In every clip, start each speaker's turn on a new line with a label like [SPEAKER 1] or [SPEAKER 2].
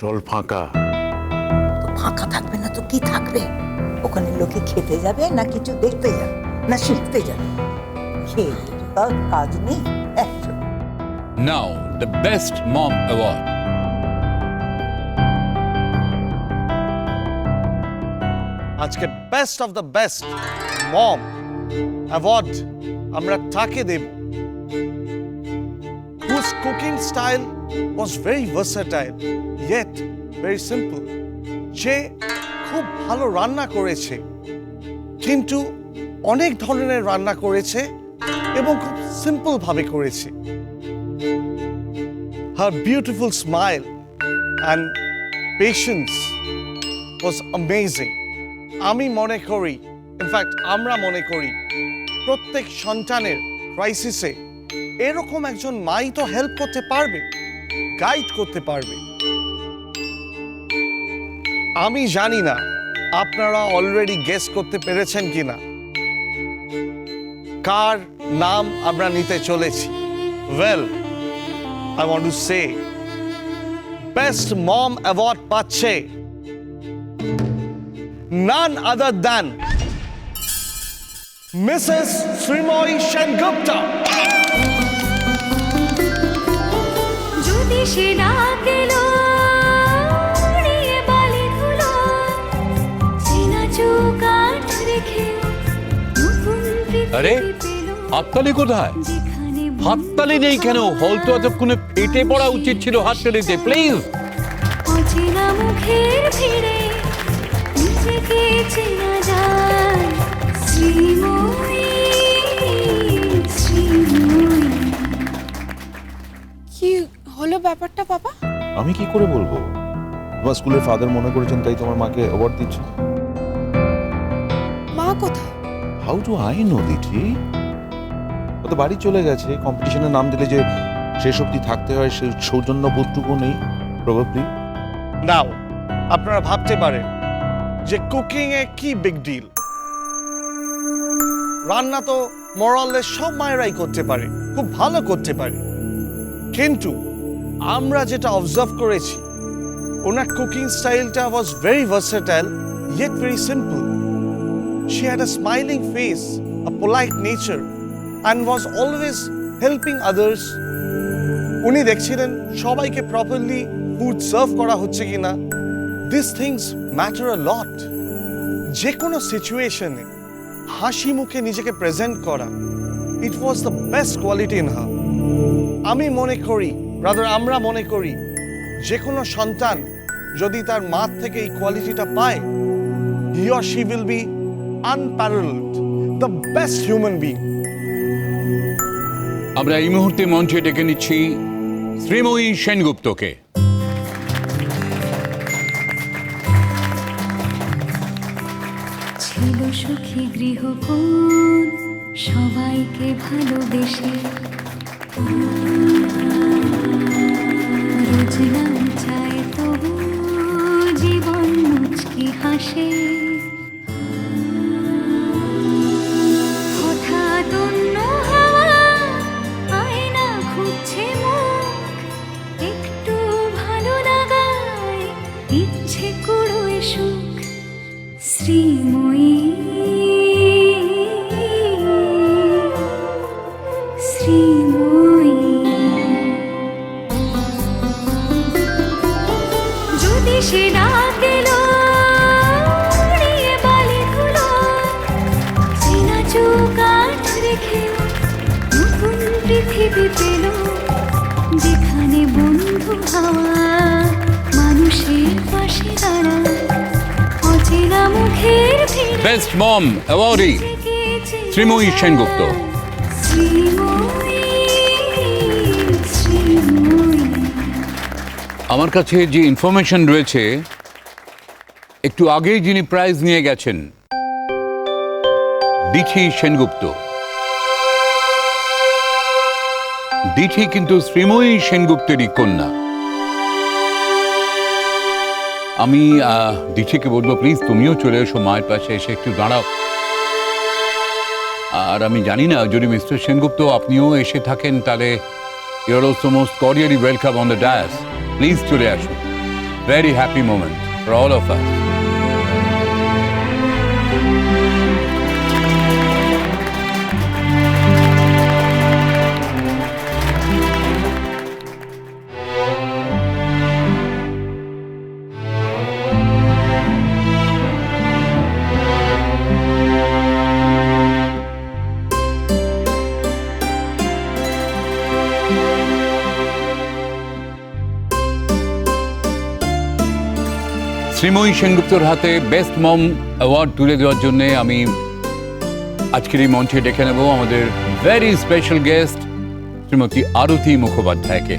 [SPEAKER 1] Stall ফাঁকা।
[SPEAKER 2] তো ফাঁকা থাকবে না তো কি থাকবে? ওখানে লোকে খেতে যাবে না কিছু দেখতে যাবে না শিখতে যাবে। খেয়ে দিয়ে তো তার কাজ নেই একশো।
[SPEAKER 3] Now, the Best Mom Award.
[SPEAKER 4] আজকে best of the best mom award আমরা তাকে দেব। Cooking style was very versatile yet very simple যে খুব ভালো রান্না করেছে কিন্তু অনেক ধরনের রান্না করেছে এবং খুব সিম্পল ভাবে করেছে her beautiful smile and patience was amazing আমি মনে করি ইনফ্যাক্ট আমরা মনে করি প্রত্যেক সন্তানের ক্রাইসিসে এরকম একজন মাই তো হেল্প করতে পারবে গাইড করতে পারবে। আমি জানি না আপনারা অলরেডি গেস করতে পেরেছেন কিনা। কার নাম আমরা নিতে চলেছি? Well I want to say best mom award পাচ্ছে none other than Mrs. Srimoy Shengupta.
[SPEAKER 5] যদি সে ডাক এলো উড়িয়ে বালি ধুলো। চেনা চোখ আট রেখে নতুন
[SPEAKER 3] আরে, হাততালি কোথায়? হাততালি নেই কেন? হল তো এতক্ষণে পেটে পড়া উচিত ছিল হাততালিতে প্লিজ
[SPEAKER 5] অচেনা মুখের ভিড়ে নিজেকে চেনা যায়। শ্রীময়ী শ্রীময়ী
[SPEAKER 6] কি হলো ব্যাপারটা বাবা
[SPEAKER 7] আমি কি করে বলব? তোমার স্কুলের ফাদার মনে করেছেন তাই তোমার মাকে অ্যাওয়ার্ড দিচ্ছে
[SPEAKER 6] মা কোথায়?
[SPEAKER 7] How to I know Dithi ও তো বাড়ি চলে গেছে। কম্পিটিশনে নাম দিলে যে শেষ অবধি থাকতে হয় সেই সৌজন্য বোধটুকু নেই প্রবাবলি
[SPEAKER 4] নাও আপনারা ভাবতে পারেন যে কুকিং এ কি বিগ ডিল রান্না তো মরালে সব মায়েরাই করতে পারে খুব ভালো করতে পারে। কিন্তু আমরা যেটা অবজার্ভ করেছি ওনার কুকিং স্টাইলটা was very versatile yet very simple She had a smiling face a polite nature, and was always helping others. উনি দেখছিলেন সবাইকে প্রপারলি ফুড সার্ভ করা হচ্ছে কিনা। This things matter a lot যে কোনো সিচুয়েশনে হাসি মুখে নিজেকে প্রেজেন্ট করা। It was the best quality in her আমি মনে করি ব্রাদার আমরা মনে করি যে কোনো সন্তান যদি তার মা থেকে এই কোয়ালিটিটা পায় he or she will be unparalleled the best human being
[SPEAKER 3] আমরা এই মুহূর্তে মঞ্চে ডেকে নিচ্ছি শ্রীময়ী সেনগুপ্তকে।
[SPEAKER 5] সুখী গৃহকোণ সবাইকে ভালোবেসে। রোজ নাম চায় তবু জীবন মুচকি হাসে। যদি সে ডাক এলো উড়িয়ে বালি ধুলো চেনা চোখ আট রেখে নতুন পৃথিবী পেল। যেখানে বন্ধু হাওয়া মানুষের পাশে দাঁড়ায় অচেনা মুখের
[SPEAKER 3] best mom awardee Srimoyee Sengupta.
[SPEAKER 5] Srimoyee
[SPEAKER 3] আমার কাছে যে ইনফরমেশন রয়েছে, একটু আগেই যিনি প্রাইজ নিয়ে গেছেন, দিঠি সেনগুপ্ত। দিঠি কিন্তু শ্রীময়ী সেনগুপ্তেরই কন্যা। আমি দিঠিকে বলব প্লিজ তুমিও চলে এসো মায়ের পাশে, এসে একটু দাঁড়াও। আর আমি জানি না, যদি মিস্টার সেনগুপ্ত আপনিও এসে থাকেন, তাহলে your also most cordially welcome on the dais please চলে আসুন very happy moment for all of us. Sreemoyee সেনগুপ্তর হাতে বেস্ট মম অ্যাওয়ার্ড তুলে দেওয়ার জন্য আমি আজকের এই মঞ্চে ডেকে নেব আমাদের very special guest Shrimati Arati মুখোপাধ্যায়কে।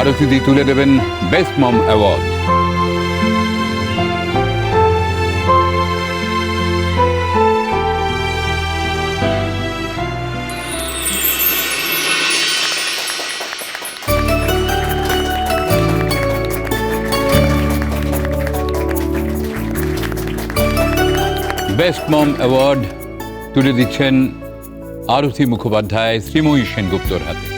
[SPEAKER 3] আরতিদি তুলে দেবেন best mom award best mom award তুলে দিচ্ছেন আরতি মুখোপাধ্যায় শ্রীময়ী সেনগুপ্তর হাতে।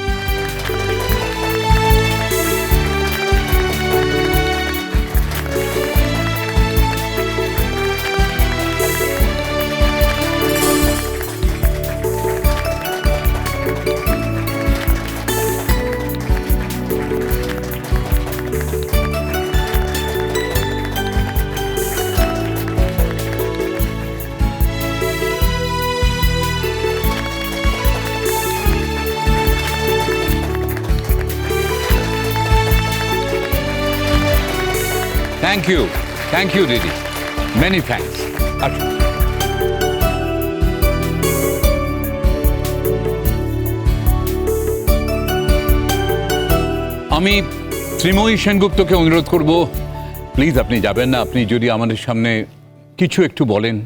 [SPEAKER 3] থ্যাংক ইউ থ্যাংক ইউ দিদি মেনি থ্যাংকস আমি শ্রীময়ী সেনগুপ্তকে অনুরোধ করব, প্লিজ আপনি যাবেন না, আপনি যদি আমাদের সামনে কিছু একটু বলেন।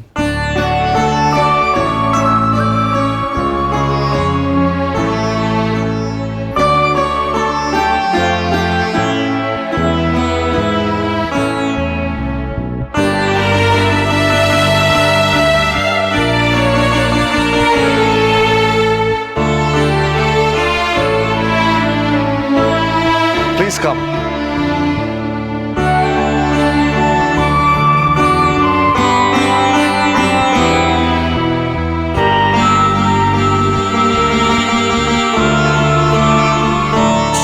[SPEAKER 4] Please come.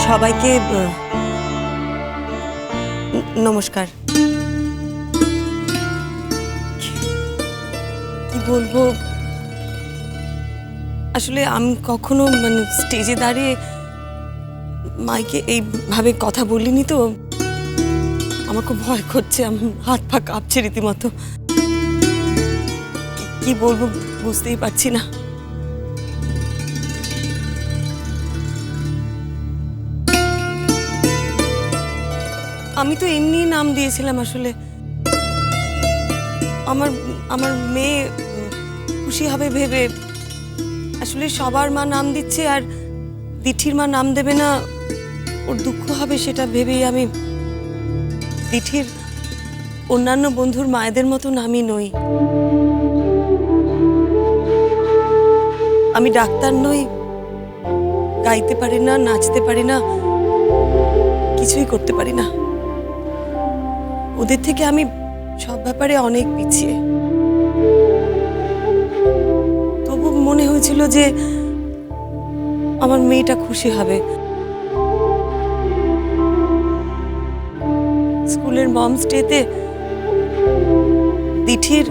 [SPEAKER 1] সবাইকে নমস্কার কি বলব আসলে আমি কখনো মানে স্টেজে দাঁড়িয়ে মাইকে এইভাবে কথা বলিনি তো। আমার খুব ভয় করছে আমার হাত পা কাঁপছে রীতিমতো। কি বলব বুঝতেই পারছি না। আমি তো এমনি নাম দিয়েছিলাম আসলে। আমার আমার মেয়ে খুশি হবে ভেবে। আসলে সবার মা নাম দিচ্ছে আর দিঠির মা নাম দেবে না ওর দুঃখ হবে সেটা ভেবেই আমি দিঠির অন্যান্য বন্ধুর মায়েদের মতো নামই নই। আমি ডাক্তার নই, গাইতে পারি না, নাচতে পারি না, কিছুই করতে পারি না। ওদের থেকে আমি সব ব্যাপারে অনেক পিছিয়ে। তবু মনে হয়েছিল যে আমার মেয়েটা খুশি হবে। স্কুলের মমস ডেতে দিঠির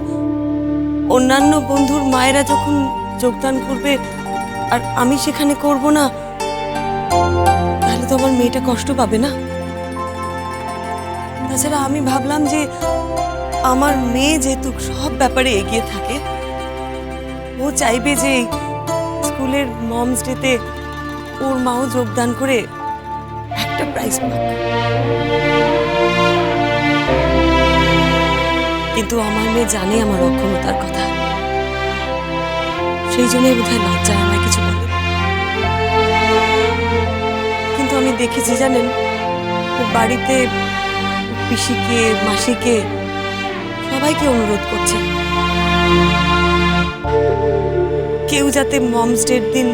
[SPEAKER 1] অন্যান্য বন্ধুর মায়েরা যখন যোগদান করবে, আর আমি সেখানে করব না, তাহলে তো আমার মেয়েটা কষ্ট পাবে না। তাছাড়া আমি ভাবলাম যে আমার মেয়ে যেহেতু সব ব্যাপারে এগিয়ে থাকে, ও চাইবে যে স্কুলের মমস ডেতে ওর মাও যোগদান করে একটা প্রাইজ পাক। কিন্তু আমার মেয়ে জানে আমার অক্ষমতার কথা। সেই জন্যই বোধহয় লজ্জায় আমায় কিছু বলে। কিন্তু আমি দেখেছি জানেন, বাড়িতে পিসিকে, মাসিকে সবাইকে অনুরোধ করছে। কেউ যাতে মমস ডের দিন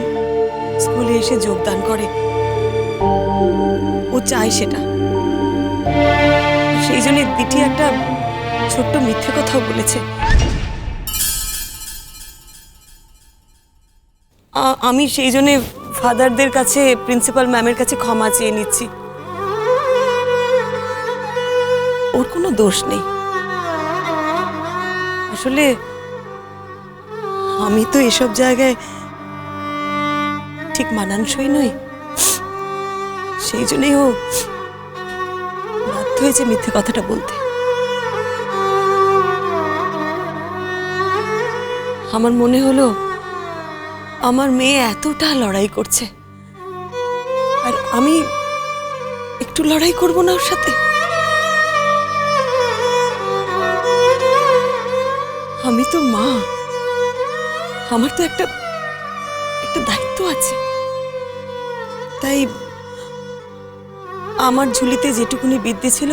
[SPEAKER 1] স্কুলে এসে যোগদান করে। ও চায় সেটা। সেই জন্য দিঠি একটা ছোট্ট মিথ্যে কথাও বলেছে। আমি সেই জন্যে ফাদারদের কাছে, প্রিন্সিপাল ম্যামের কাছে ক্ষমা চেয়ে নিচ্ছি। ওর কোনো দোষ নেই। আসলে আমি তো এসব জায়গায় ঠিক মানানসই নই। সেই জন্যই ও বাধ্য হয়েছে মিথ্যে কথাটা বলতে। আমার মনে হলো আমার মেয়ে এতটা লড়াই করছে। আর আমি একটু লড়াই করব না ওর সাথে? আমি তো মা। আমার তো একটা একটা দায়িত্ব আছে। তাই আমার ঝুলিতে যেটুকুনি বিদ্যে ছিল,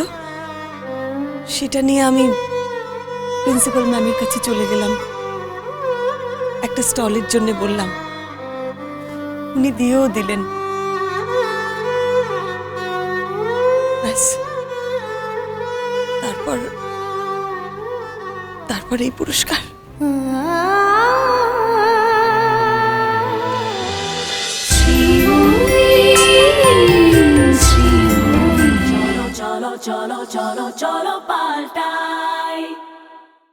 [SPEAKER 1] সেটা নিয়ে আমি প্রিন্সিপাল ম্যামের কাছে চলে গেলাম। একটা স্টলের জন্য বললাম। উনি দিয়েও দিলেন। তারপর তারপর এই পুরস্কার।